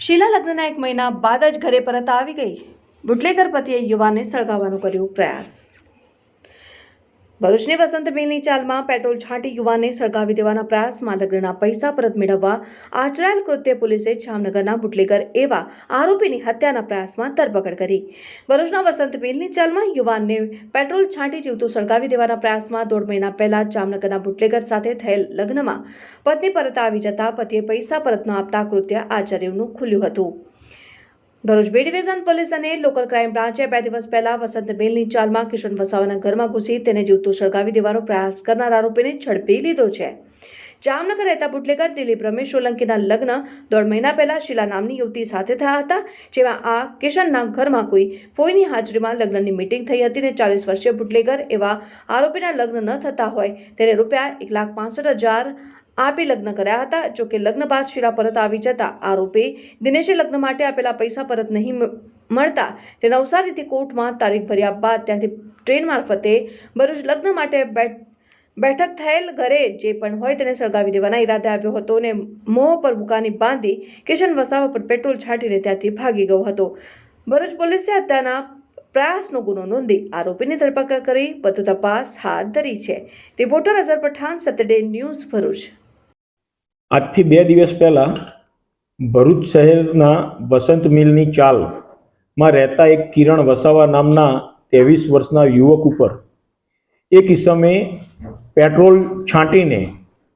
શીલા લગ્નના એક મહિના બાદ જ ઘરે પરત આવી ગઈ. બુટલેકર પતિએ યુવાનને સળગાવવાનો કર્યો પ્રયાસ. ભરૂચની વસંત મિલની ચાલમાં પેટ્રોલ છાંટી યુવાનને સળગાવી દેવાના પ્રયાસમાં લગ્નના પૈસા પરત મેળવવા, આચરાયેલ કૃત્ય પોલીસે જામનગરના બુટલેગર એવા આરોપીની હત્યાના પ્રયાસમાં ધરપકડ કરી. ભરૂચના વસંત મિલની ચાલમાં યુવાનને પેટ્રોલ છાંટી જીવતું સળગાવી દેવાના પ્રયાસમાં દોઢ મહિના પહેલા જામનગરના બુટલેગર સાથે થયેલ લગ્નમાં પત્ની પરત આવી જતા પતિએ પૈસા પરત ન આપતા કૃત્ય આચર્યનું ખુલ્યું હતું. ભરૂચ બે ડિવિઝન પોલીસ અને લોકલ ક્રાઇમ બ્રાન્ચે બે દિવસ પહેલા વસંત મેલની ચાલમાં કિશન વસાવાના ઘરમાં ઘૂસી તેને જીવતો સળગાવી દેવાનો પ્રયાસ કરનાર આરોપીને ઝડપી લીધો છે. જામનગર રહેતા બુટલેગર દિલીપ રમેશ સોલંકીના લગ્ન દોઢ મહિના પહેલા શીલા નામની યુવતી સાથે થયા હતા, જેમાં આ કિશનના ઘરમાં કોઈ ફોઈની હાજરીમાં લગ્નની મીટિંગ થઈ હતી ને ચાલીસ વર્ષીય બુટલેગર એવા આરોપીના લગ્ન ન થતા હોય તેને રૂપિયા એક લાખ પાસઠ હજાર આપી લગ્ન કર્યા હતા. જોકે લગ્ન બાદ શીલા પરત આવી જતા આરોપી દિનેશે લગ્ન માટે આપેલા પૈસા પરત નહીં મળતા તે નવસારીથી કોર્ટમાં તારીખ ભર્યા બાદ ત્યાંથી ટ્રેન મારફતે ભરૂચ લગ્ન માટે બેઠ, બેઠક થયેલ ઘરે જે પણ હોય તેને સળગાવી દેવાના ઈરાદે આવ્યો હતો અને મોં પર બુકાની બાંધી કિશન વસાવા પર પેટ્રોલ છાંટીને ત્યાંથી ભાગી ગયો હતો. ભરૂચ પોલીસે હત્યાના પ્રયાસનો ગુનો નોંધી આરોપીની ધરપકડ કરી. વધુ તપાસ હાથ ધરી છે. Reporter Azhar Pathan Saturday news Bharuch. આજથી બે દિવસ પહેલાં ભરૂચ શહેરના વસંત મિલની ચાલમાં રહેતા એક કિરણ વસાવા નામના ત્રેવીસ વર્ષના યુવક ઉપર એક ઇસમે પેટ્રોલ છાંટીને,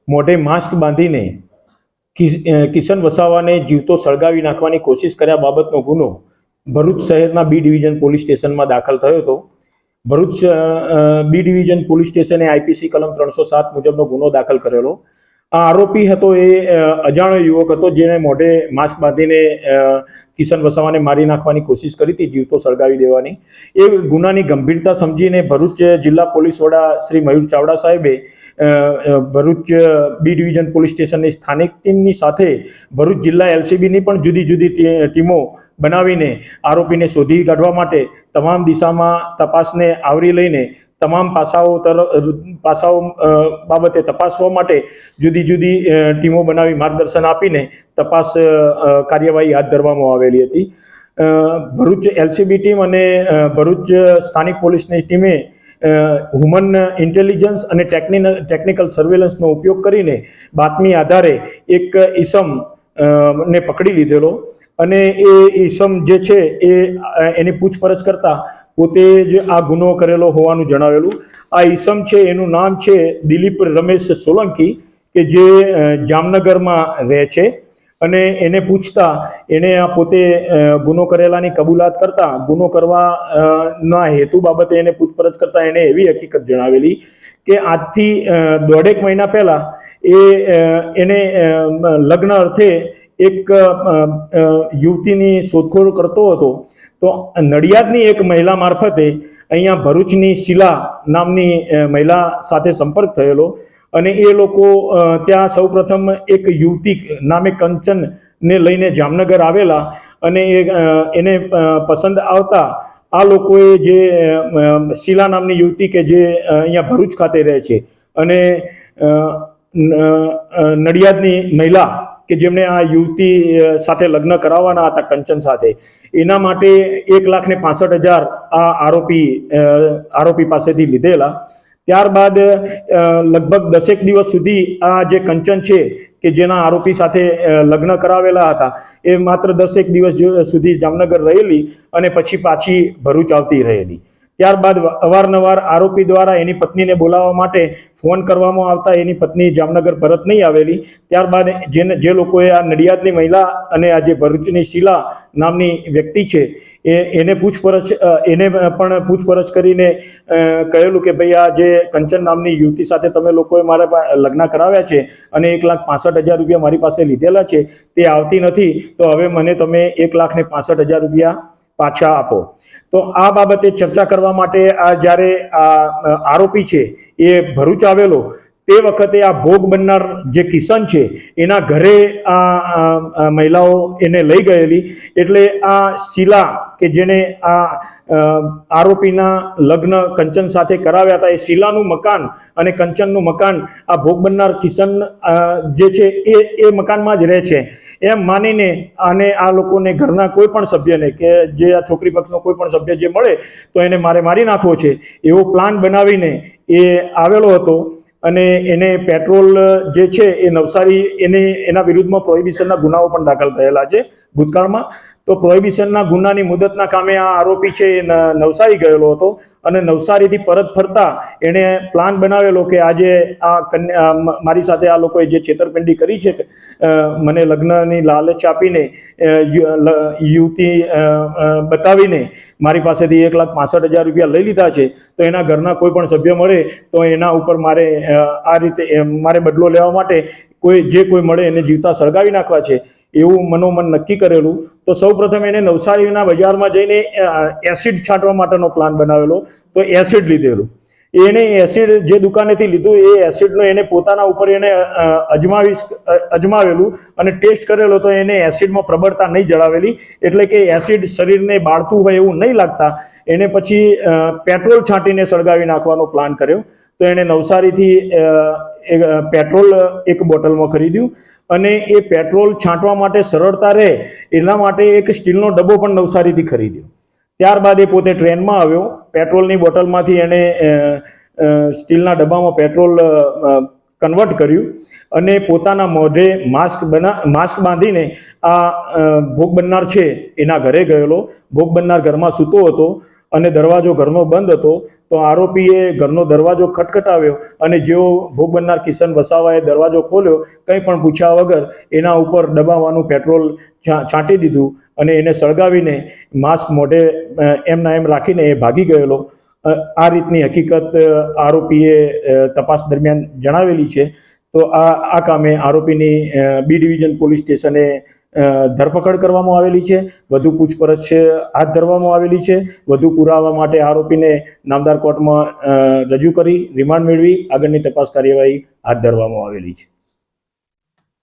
મોઢે માસ્ક બાંધીને કિશન વસાવાને જીવતો સળગાવી નાખવાની કોશિશ કર્યા બાબતનો ગુનો ભરૂચ શહેરના બી ડિવિઝન પોલીસ સ્ટેશનમાં દાખલ થયો હતો. ભરૂચ બી ડિવિઝન પોલીસ સ્ટેશને આઈપીસી કલમ ત્રણસો સાત મુજબનો ગુનો દાખલ કરેલો. આ આરોપી હતો એ અજાણ્યો યુવક હતો જેણે મોઢે માસ્ક બાંધીને કિશન વસાવાને મારી નાખવાની કોશિશ કરી હતી જીવતો સળગાવી દેવાની. એ ગુનાની ગંભીરતા સમજીને ભરૂચ જિલ્લા પોલીસ વડા શ્રી મયુર ચાવડા સાહેબે ભરૂચ બી ડિવિઝન પોલીસ સ્ટેશનની સ્થાનિક ટીમની સાથે ભરૂચ જિલ્લા એલસીબીની પણ જુદી જુદી ટીમો બનાવીને આરોપીને શોધી કાઢવા માટે તમામ દિશામાં તપાસને આવરી લઈને તમામ પાસાઓ તરફ પાસાઓ બાબતે તપાસવા માટે જુદી જુદી ટીમો બનાવી માર્ગદર્શન આપીને તપાસ કાર્યવાહી હાથ ધરવામાં આવેલી હતી. ભરૂચ એલસીબી ટીમ અને ભરૂચ સ્થાનિક પોલીસની ટીમે હ્યુમન ઇન્ટેલિજન્સ અને ટેકનિકલ સર્વેલન્સનો ઉપયોગ કરીને બાતમી આધારે એક ઈસમ ને પકડી લીધેલો. અને એ ઈસમ જે છે એ એની પૂછપરછ કરતા પોતે જ આ ગુનો કરેલો હોવાનું જણાવેલું. આ ઈસમ છે, એનું નામ છે દિલીપ રમેશ સોલંકી, કે જે જામનગરમાં રહે છે. અને એને પૂછતા, એણે આ પોતે ગુનો કરેલાની કબૂલાત કરતા, ગુનો કરવા ના હેતુ બાબતે એને પૂછપરછ કરતા એણે એવી હકીકત જણાવેલી કે આજથી દોઢેક મહિના પહેલાં એ એને લગ્ન અર્થે એક યુવતીની શોધખોળ કરતો હતો, તો નડિયાદની એક મહિલા મારફતે અહીંયા ભરૂચની શીલા નામની મહિલા સાથે સંપર્ક થયેલો અને એ લોકો ત્યાં સૌપ્રથમ એક યુવતી નામે કંચનને લઈને જામનગર આવેલા અને એને પસંદ આવતા આ લોકોએ જે શીલા નામની યુવતી કે જે અહીંયા ભરૂચ ખાતે રહે છે અને નડિયાદની મહિલા કે જેમણે આ યુવતી સાથે લગ્ન કરાવવાના હતા કંચન સાથે, એના માટે એક લાખ ને પાસઠ હજાર આ આરોપી આરોપી પાસેથી લીધેલા. ત્યારબાદ લગભગ દસેક દિવસ સુધી આ જે કંચન છે, કે જેના આરોપી સાથે લગ્ન કરાવેલા હતા, એ માત્ર દસેક દિવસ સુધી જામનગર રહેલી અને પછી પાછી ભરૂચ આવતી રહેલી. ત્યારબાદ અવારનવાર આરોપી દ્વારા એની પત્નીને બોલાવવા માટે ફોન કરવામાં આવતા એની પત્ની જામનગર પરત નહીં આવેલી. ત્યારબાદ જેને જે લોકોએ આ નડિયાદની મહિલા અને આ જે ભરૂચની શીલા નામની વ્યક્તિ છે, એ, એને પૂછપરછ એને પણ પૂછપરછ કરીને કહેલું કે ભાઈ આ જે કંચન નામની યુવતી સાથે તમે લોકોએ મારા લગ્ન કરાવ્યા છે અને એક લાખ પાસઠ હજાર રૂપિયા મારી પાસે લીધેલા છે, તે આવતી નથી, તો હવે મને તમે એક લાખ ને પાસઠ હજાર રૂપિયા પાછા આપો. તો આ બાબતે ચર્ચા કરવા માટે આ જ્યારે આ આરોપી છે એ ભરૂચ આવેલો તે વખતે આ ભોગ બનનાર જે કિશન છે, એના ઘરે આ મહિલાઓ એને લઈ ગયેલી. એટલે આ શીલા કે જેને આ આરોપીના લગ્ન કંચન સાથે કરાવ્યા હતા, એ શીલાનું મકાન અને કંચનનું મકાન આ ભોગ બનનાર કિશન જે છે, એ એ મકાનમાં જ રહે છે. એમ માનીને અને આ લોકોને ઘરના કોઈ પણ સભ્યને કે જે આ છોકરી પક્ષનો કોઈ પણ સભ્ય જે મળે, તો એને મારે મારી નાખવો છે. એવો પ્લાન બનાવીને એ આવેલો હતો. અને એને પેટ્રોલ જે છે એ નવસારી, એને, એના વિરુદ્ધમાં પ્રોહિબિશનના ગુનાઓ પણ દાખલ થયેલા છે ભૂતકાળમાં. તો પ્રોહિબિશનના ગુનાની મુદતના કામે આ આરોપી છે એ નવસારી ગયેલો હતો અને નવસારીથી પરત ફરતા એણે પ્લાન બનાવેલો કે આજે આ કન્યા મારી સાથે આ લોકોએ જે છેતરપિંડી કરી છે મને લગ્નની લાલચ આપીને યુવતી બતાવીને મારી પાસેથી એક લાખ પાસઠ હજાર રૂપિયા લઈ લીધા છે, તો એના ઘરના કોઈ પણ સભ્ય મળે તો એના ઉપર મારે આ રીતે મારે બદલો લેવા માટે કોઈ, જે કોઈ મળે એને જીવતા સળગાવી નાખવા છે, એવું મનોમન નક્કી કરેલું, તો સૌપ્રથમ એને નવસારીના બજારમાં જઈને એસિડ છાંટવા માટેનો પ્લાન બનાવેલો, તો એસિડ લીધેલું. એને એસિડ જે દુકાનેથી લીધું એ એસિડનો એને પોતાના ઉપર એને અજમાવી અજમાવેલું અને ટેસ્ટ કરેલો તો એને એસિડમાં પ્રબળતા નહીં જણાવેલી એટલે કે એસિડ શરીરને બાળતું હોય એવું નહીં લાગતા. એને પછી પેટ્રોલ છાંટીને સળગાવી નાખવાનો પ્લાન કર્યો. તો એણે નવસારીથી પેટ્રોલ એક બોટલમાં ખરીદ્યું. અને એ પેટ્રોલ છાંટવા માટે સરળતા રહે એના માટે એક સ્ટીલનો ડબ્બો પણ નવસારીથી ખરીદ્યો. ત્યારબાદ એ પોતે ટ્રેનમાં આવ્યો. પેટ્રોલની બોટલમાંથી એણે સ્ટીલના ડબ્બામાં પેટ્રોલ કન્વર્ટ કર્યું અને પોતાના મોઢે માસ્ક બના, માસ્ક બાંધીને આ ભોગ બનનાર છે એના ઘરે ગયેલો. ભોગ બનનાર ઘરમાં સૂતો હતો અને દરવાજો ઘરનો બંધ હતો. તો આરોપીએ ઘરનો દરવાજો ખટખટાવ્યો અને જેઓ ભોગ બનનાર કિશન વસાવાએ દરવાજો ખોલ્યો, કંઈ પણ પૂછ્યા વગર એના ઉપર દબાવવાનું પેટ્રોલ છાંટી દીધું. અને એને સળગાવીને માસ્ક મોઢે એમના એમ રાખીને એ ભાગી ગયેલો. આ રીતની હકીકત આરોપીએ તપાસ દરમિયાન જણાવેલી છે. તો આ આ કામે આરોપીની બી ડિવિઝન પોલીસ સ્ટેશને ધરપકડ કરવામાં આવેલી છે. વધુ પૂછપરછ હાથ ધરવામાં આવેલી છે. વધુ પુરાવા માટે આરોપીને નામદાર કોર્ટમાં રજૂ કરી, રિમાન્ડ મેળવી, આગળની તપાસ કાર્યવાહી હાથ ધરવામાં આવેલી છે.